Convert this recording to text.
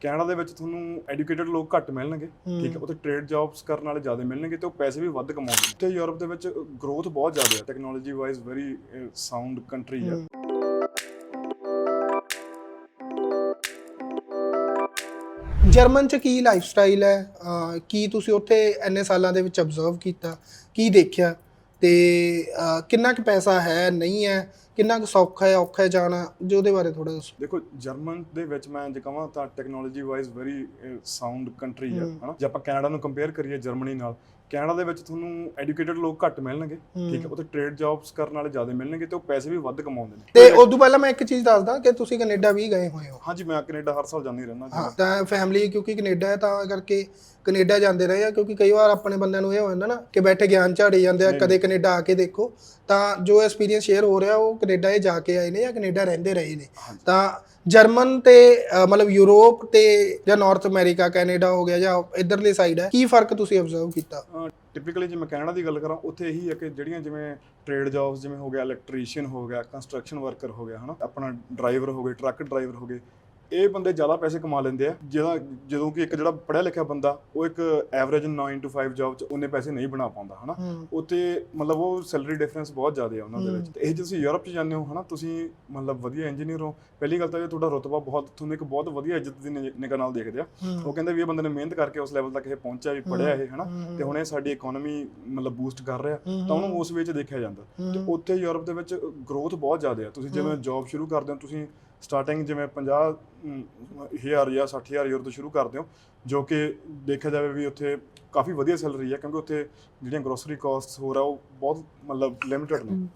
Canada ਦੇ ਵਿੱਚ ਤੁਹਾਨੂੰ ਐਜੂਕੇਟਡ ਲੋਕ ਘੱਟ ਮਿਲਣਗੇ ਠੀਕ ਹੈ ਉੱਥੇ ਟ੍ਰੇਡ ਜੌਬਸ ਕਰਨ ਵਾਲੇ ਜ਼ਿਆਦਾ ਮਿਲਣਗੇ ਤੇ ਉਹ ਪੈਸੇ ਵੀ ਵੱਧ ਕਮਾਉਂਦੇ ਨੇ। ਤੇ ਯੂਰਪ ਦੇ ਵਿੱਚ ਗਰੋਥ ਬਹੁਤ ਜ਼ਿਆਦਾ ਹੈ technology wise very sound country ਹੈ। ਜਰਮਨ ਚ ਕੀ ਲਾਈਫ ਸਟਾਈਲ ਹੈ ਕੀ ਤੁਸੀਂ ਉੱਥੇ ਇੰਨੇ ਸਾਲਾਂ ਦੇ ਵਿੱਚ ਅਬਜ਼ਰਵ ਕੀਤਾ? ਕੀ ਦੇਖਿਆ? ਤੇ ਕਿੰਨਾ ਕੁ ਪੈਸਾ ਹੈ? ਨਹੀਂ ਹੈ? ਕਿੰਨਾ ਕੁ ਸੌਖਾ ਹੈ ਔਖਾ ਹੈ ਜਾਣਾ ਜੋ ਉਹਦੇ ਬਾਰੇ ਥੋੜਾ ਦੱਸੋ। ਦੇਖੋ ਜਰਮਨ ਦੇ ਵਿੱਚ ਮੈਂ ਜੇ ਕਹਾਂ ਤਾਂ technology wise very sound country ਹੈ। ਹਨਾ? ਜੇ ਆਪਾਂ ਕੈਨੇਡਾ ਨੂੰ ਕੰਪੇਅਰ ਕਰੀਏ ਜਰਮਨੀ ਨਾਲ ਕੈਨੇਡਾ ਦੇ ਵਿੱਚ ਤੁਹਾਨੂੰ ਐਜੂਕੇਟਡ ਲੋਕ ਘੱਟ ਮਿਲਣਗੇ ਠੀਕ ਹੈ? ਉੱਥੇ ਟ੍ਰੇਡ ਜੌਬਸ ਕਰਨ ਵਾਲੇ ਜ਼ਿਆਦਾ ਮਿਲਣਗੇ ਤੇ ਉਹ ਪੈਸੇ ਵੀ ਵੱਧ ਕਮਾਉਂਦੇ ਨੇ। ਤੇ ਉਸ ਤੋਂ ਪਹਿਲਾਂ ਮੈਂ ਇੱਕ ਚੀਜ਼ ਦੱਸਦਾ ਕਿ ਤੁਸੀਂ ਕੈਨੇਡਾ ਵੀ ਗਏ ਹੋਏ ਹੋ। ਹਾਂਜੀ ਮੈਂ ਕੈਨੇਡਾ ਹਰ ਸਾਲ ਜਾਂਦੀ ਰਹਿੰਦਾ ਹਾਂ ਤਾਂ ਫੈਮਿਲੀ ਕਿਉਂਕਿ ਕੈਨੇਡਾ ਹੈ ਤਾਂ ਕਰਕੇ ਕੈਨੇਡਾ ਜਾਂਦੇ ਰਹੇ ਆ ਕਿਉਂਕਿ ਕਈ ਵਾਰ ਆਪਣੇ ਬੰਦਿਆਂ ਨੂੰ ਇਹ ਹੋ ਜਾਂਦਾ ਨਾ ਕਿ ਬੈਠੇ ਗਿਆਨ ਝਾੜੀ ਜਾਂਦੇ ਆ ਕਦੇ ਕੈਨੇਡਾ ਆ ਕੇ ਦੇਖੋ ਤਾਂ ਜੋ ਐਕਸਪੀਰੀਅੰਸ ਸ਼ੇਅਰ ਹੋ ਰਿਹਾ ਉਹ ਕੈਨੇਡਾ ਇਹ ਜਾ ਕੇ ਆਏ ਨੇ ਜਾਂ ਕੈਨੇਡਾ ਰਹਿੰਦੇ ਰਹੇ ਨੇ। ਤਾਂ ਜਰਮਨ ਤੇ ਅ, ਮਤਲਬ ਯੂਰਪ ਤੇ ਜਾਂ ਨਾਰਥ ਅਮਰੀਕਾ ਕੈਨੇਡਾ ਹੋ ਗਿਆ ਜਾਂ ਇਧਰਲੀ ਸਾਈਡ ਹੈ। ਕੀ ਫ਼ਰਕ ਤੁਸੀਂ ਅਬਜ਼ਰਵ ਕੀਤਾ? ਟਿਪੀਕਲੀ ਜੇ ਮੈਂ ਕੈਨੇਡਾ ਦੀ ਗੱਲ ਕਰਾਂ ਉੱਥੇ ਇਹੀ ਹੈ ਕਿ ਜਿਹੜੀਆਂ ਜਿਵੇਂ ਟ੍ਰੇਡ ਜੌਬਸ ਜਿਵੇਂ ਹੋ ਗਿਆ ਇਲੈਕਟ੍ਰੀਸ਼ੀਅਨ ਹੋ ਗਿਆ ਕੰਸਟਰਕਸ਼ਨ ਵਰਕਰ ਹੋ ਗਿਆ ਹਨਾ? ਆਪਣਾ ਡਰਾਈਵਰ ਹੋ ਗਏ ਟਰੱਕ ਡਰਾਈਵਰ ਹੋ ਗਏ ਇਹ ਬੰਦੇ ਜ਼ਿਆਦਾ ਪੈਸੇ ਕਮਾ ਲੈਂਦੇ ਆ। ਜਿਹਦਾ ਜਦੋਂ ਕਿ ਇੱਕ ਜਿਹੜਾ ਪੜ੍ਹਿਆ ਲਿਖਿਆ ਬੰਦਾ ਉਹ ਇੱਕ ਐਵਰੇਜ 9 to 5 ਜੌਬ 'ਚ ਉਹਨੇ ਪੈਸੇ ਨਹੀਂ ਬਣਾ ਪਾਉਂਦਾ ਹਨਾ? ਉੱਥੇ ਮਤਲਬ ਉਹ ਸੈਲਰੀ ਡਿਫਰੈਂਸ ਬਹੁਤ ਜ਼ਿਆਦਾ ਹੈ ਉਹਨਾਂ ਦੇ ਵਿੱਚ। ਤੇ ਇਹ ਜੇ ਤੁਸੀਂ ਯੂਰਪ 'ਚ ਜਾਂਦੇ ਹੋ ਹਨਾ ਤੁਸੀਂ ਮਤਲਬ ਵਧੀਆ ਇੰਜੀਨੀਅਰ ਹੋ। ਪਹਿਲੀ ਗੱਲ ਤਾਂ ਇਹ ਤੁਹਾਡਾ ਰੁਤਬਾ ਬਹੁਤ ਤੁਹਾਨੂੰ ਇੱਕ ਬਹੁਤ ਵਧੀਆ ਇੱਜ਼ਤ ਦੀ ਨਿਗਾਹ ਨਾਲ ਦੇਖਦੇ ਆ। ਉਹ ਕਹਿੰਦੇ ਵੀ ਇਹ ਬੰਦੇ ਨੇ ਮਿਹਨਤ ਕਰਕੇ ਉਸ ਲੈਵਲ ਤੱਕ ਇਹ ਪਹੁੰਚਿਆ ਵੀ ਪੜਿਆ ਇਹ ਹਨਾ? ਤੇ ਹੁਣ ਇਹ ਸਾਡੀ ਇਕਨੋਮੀ ਮਤਲਬ ਬੂਸਟ ਕਰ ਰਿਹਾ। ਤਾਂ ਉਹਨੂੰ ਉਸ ਵਿੱਚ ਦੇਖਿਆ ਜਾਂਦਾ। ਤੇ ਉੱਥੇ ਯੂਰਪ ਦੇ ਵਿੱਚ ਗਰੋਥ ਬਹੁਤ ਜ਼ਿਆਦਾ ਹੈ ਤੁਸੀਂ ਜਿਵੇਂ ਜੌਬ ਸ਼ੁਰੂ ਕਰਦੇ ਹੋ ਤੁਸੀਂ ਸਟਾਰਟਿੰਗ ਜਿਵੇਂ 50 ਹਜ਼ਾਰ ਜਾਂ 60000 ਯੂਰੋ ਤੋਂ ਸ਼ੁਰੂ ਕਰਦੇ ਹੋ, ਜੋ ਕਿ ਦੇਖਿਆ ਜਾਵੇ ਵੀ ਉੱਥੇ ਕਾਫੀ ਵਧੀਆ ਸੈਲਰੀ ਹੈ, ਕਿਉਂਕਿ ਉੱਥੇ ਜਿਹੜੀਆਂ ਗਰੋਸਰੀ ਕਾਸਟਸ ਹੋਰ ਆ, ਉਹ ਬਹੁਤ ਮਤਲਬ ਲਿਮਿਟਡ ਨੇ।